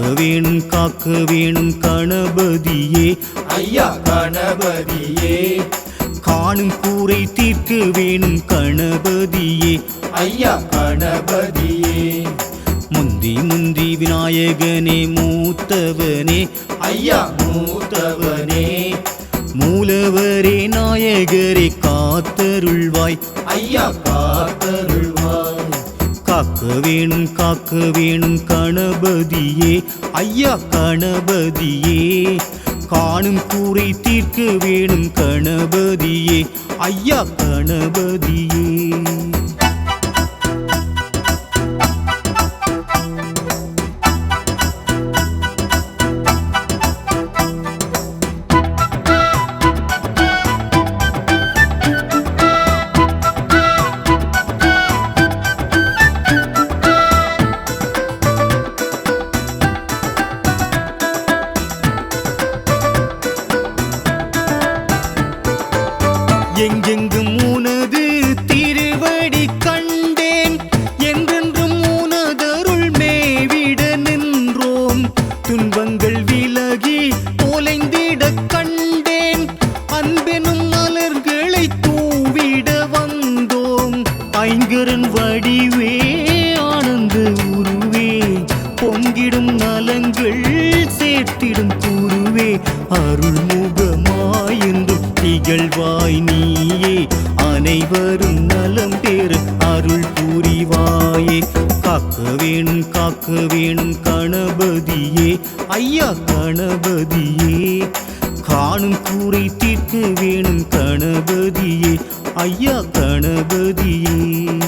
வேணும் காக்க வேணும் கணபதியே. ஐயா கணபதியே. காணும் கூரை தீர்க்க வேணும் கணபதியே. ஐயா கணபதியே. முந்தி முந்தி விநாயகனே மூத்தவனே. ஐயா மூத்தவனே. மூலவரே நாயகரே காத்தருள்வாய். ஐயா காத்தருள்வாய். காக்க வேணும் காக்க வேணும் கணபதியே. ஐயா கணபதியே. காணும் கூரை தீர்க்க வேணும் கணபதியே. ஐயா கணபதியே. திகழ்வாய் நீயே. அனைவரும் நலம் பெற அருள் புரிவாயே. காக்க வேணும் காக்க வேணும் கணபதியே. ஐயா கணபதியே. காணும் கூரை தீர்க்க வேணும் கணபதியே. ஐயா கணபதியே.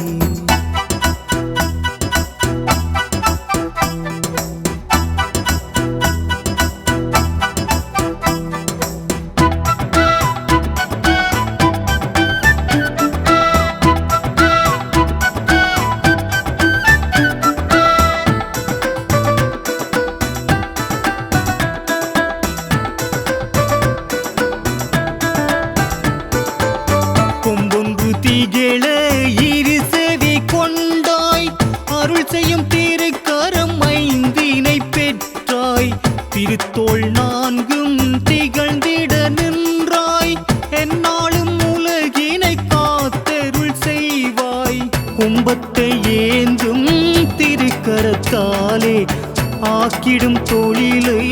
திகழ்ந்திட நின்றாய். என்னாலும் உலகினை காத்தருள் செய்வாய். கும்பத்தை ஏந்தும் திருக்கரத்தாலே ஆக்கிடும் தொழிலை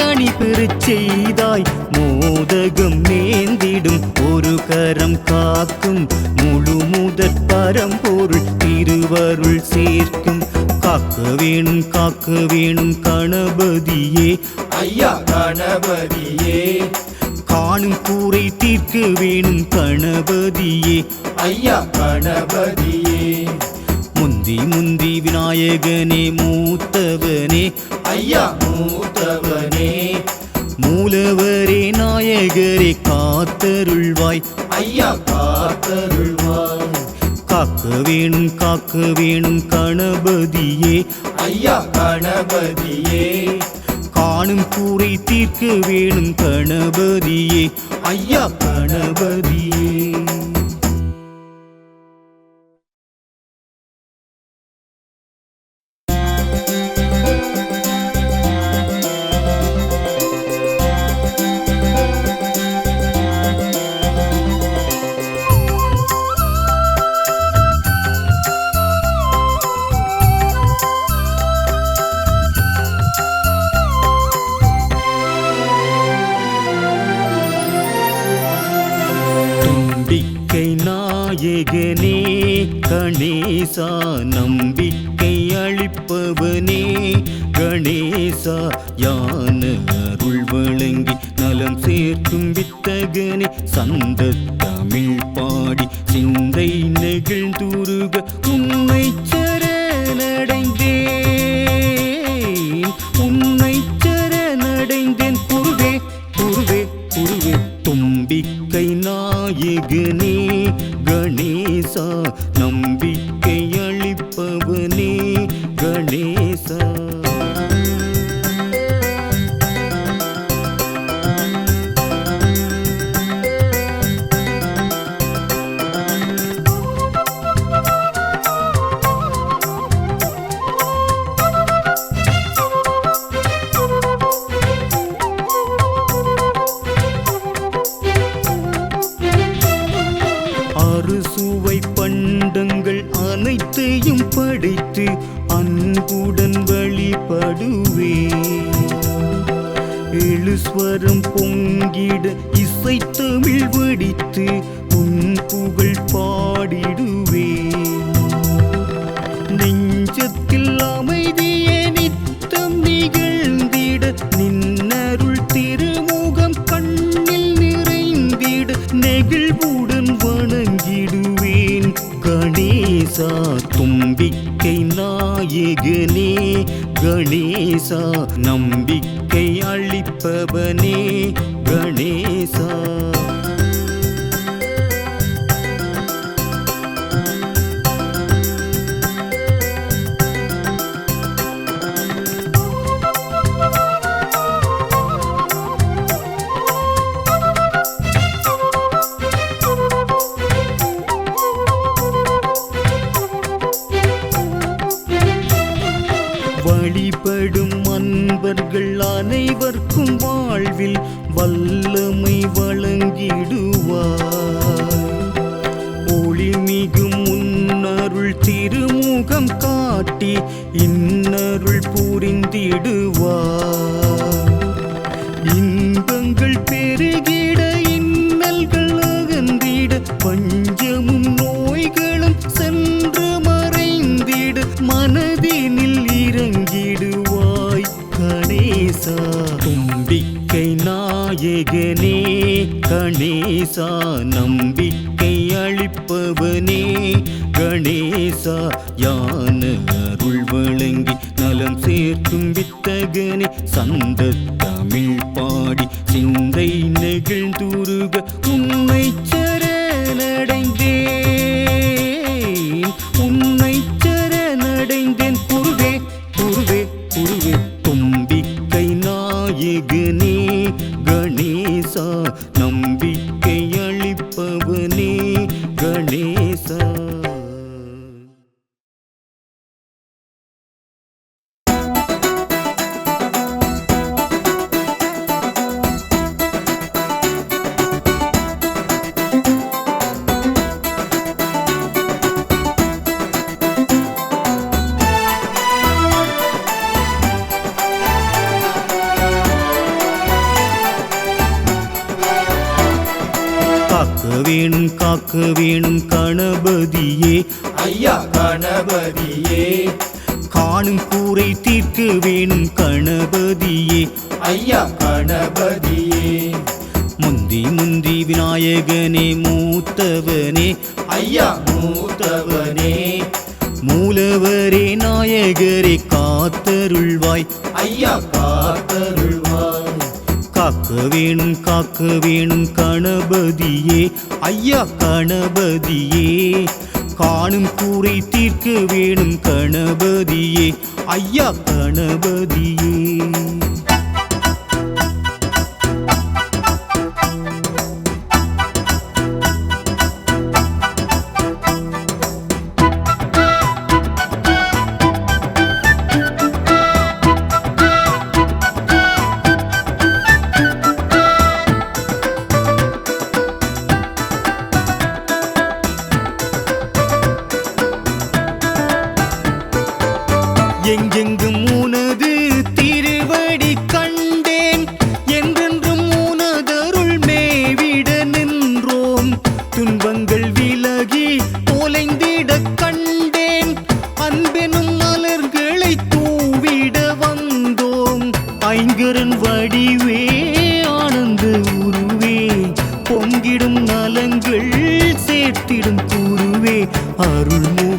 அணி பெறச் செய்தாய். மோதகம் நேந்திடும் ஒரு கரம் காக்கும். முழு முதற் பரம்பொருள் திருவருள் சேர்க்கும். காக்க வேணும் காக்க வேணும் கணபதியே. ஐயா கணபதியே. காணும் கூரை தீர்க்க வேணும் கணபதியே. ஐயா கணபதியே. முந்தி முந்தி விநாயகனே மூத்தவனே. ஐயா மூத்தவனே. மூலவரே நாயகரே காத்தருள்வாய். ஐயா காத்தருள்வாய். காக்க வேணும் காக்க வேணும் கணபதியே. ஐயா கணபதியே. காணும் கூரை தீர்க்க வேணும் கணபதியே. ஐயா கணபதியே. கணேசா நம்பிக்கை அளிப்பவனே. கணேசா யான அருள் வழங்கி நலம் சேர்க்கும் வித்தகனே. சந்த தமிழ் அன்புடன் வழிபடுவே. எழுஸ்வரம் பொங்கிட இசை தமிழ் வடித்து உன் புகழ் பா அவர்கள் அனைவர்க்கும் வாழ்வில் வல்லமை வழங்கிடுவார். ஒளிமிகும் உன்னருள் திருமுகம் காட்டி இன்னருள் புரிந்திடுவார். நம்பிக்கை நாயகனே கணேசா நம்பிக்கை அளிப்பவனே கணேசா. யான அருள் வழங்கி நலம் சேர்க்கும் வித்தகனே சந்த தமிழ் பாடி சிந்தை நெகிழ்ந்துருக உண்மை சரணட. காக்க வேணும் காக்க வேணும் கணபதியே. ஐயா கணபதியே. காணும் கூரை தீர்க்க வேணும் கணபதியே. ஐயா கணபதியே. முந்தி முந்தி விநாயகனே மூத்தவனே. ஐயா மூத்தவனே. மூலவரே நாயகரே காத்தருள்வாய். ஐயா காத்தருள்வாய். காக்க வேணும் காக்க வேணும் கணபதியே. ஐயா கணபதியே. காணும் கூரை தீர்க்க வேணும் கணபதியே. ஐயா கணபதியே. குருவே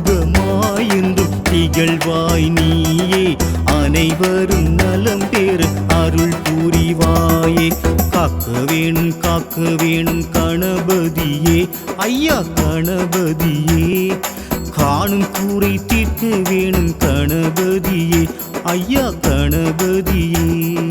திகழ்வாய் நீயே. அனைவரும் நலம் பெற அருள் புரிவாயே. காக்க வேணும் காக்க வேணும் கணபதியே. ஐயா கணபதியே. காணும் கூரை தீர்க்க வேணும் கணபதியே. ஐயா கணபதியே.